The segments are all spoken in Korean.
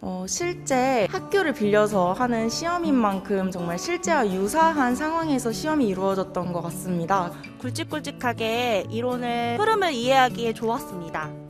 어, 실제 학교를 빌려서 하는 시험인 만큼 정말 실제와 유사한 상황에서 시험이 이루어졌던 것 같습니다. 굵직굵직하게 이론을 흐름을 이해하기에 좋았습니다.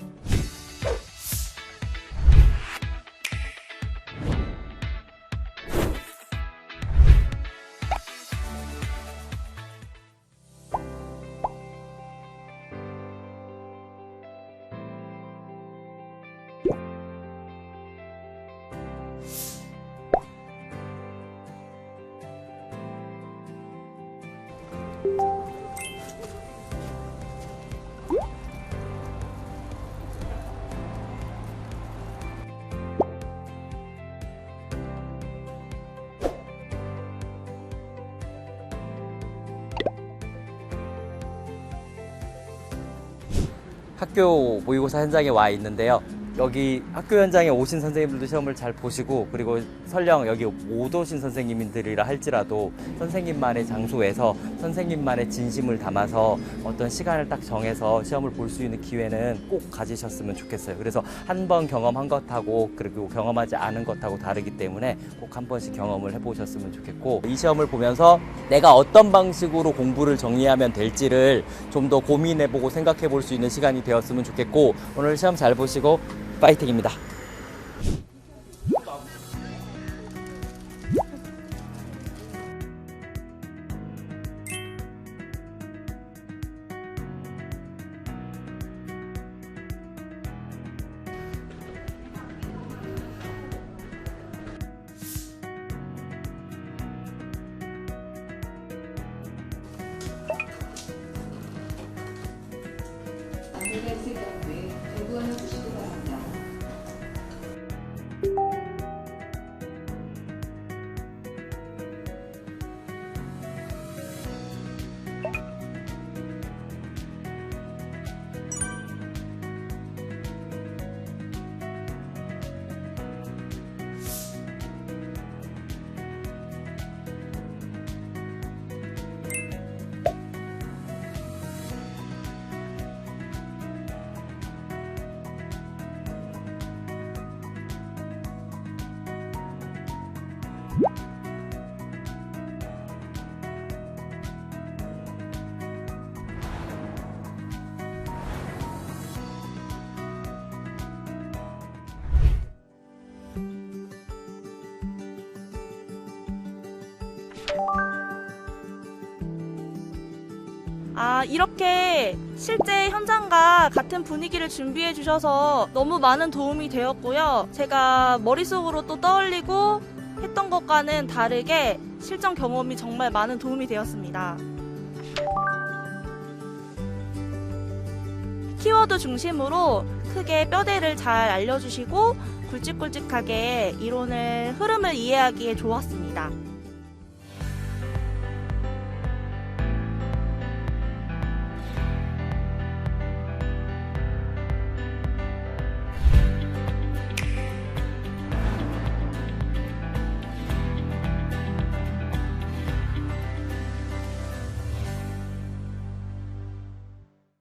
학교 모의고사 현장에 와 있는데요. 여기 학교 현장에 오신 선생님들도 시험을 잘 보시고 그리고 설령 여기 못 오신 선생님들이라 할지라도 선생님만의 장소에서 선생님만의 진심을 담아서 어떤 시간을 딱 정해서 시험을 볼 수 있는 기회는 꼭 가지셨으면 좋겠어요. 그래서 한 번 경험한 것하고 그리고 경험하지 않은 것하고 다르기 때문에 꼭 한 번씩 경험을 해보셨으면 좋겠고 이 시험을 보면서 내가 어떤 방식으로 공부를 정리하면 될지를 좀 더 고민해보고 생각해볼 수 있는 시간이 되었으면 좋겠고 오늘 시험 잘 보시고 파이팅입니다. 아, 이렇게 실제 현장과 같은 분위기를 준비해 주셔서 너무 많은 도움이 되었고요. 제가 머릿속으로 또 떠올리고 했던 것과는 다르게 실전 경험이 정말 많은 도움이 되었습니다. 키워드 중심으로 크게 뼈대를 잘 알려주시고 굵직굵직하게 이론을 흐름을 이해하기에 좋았습니다.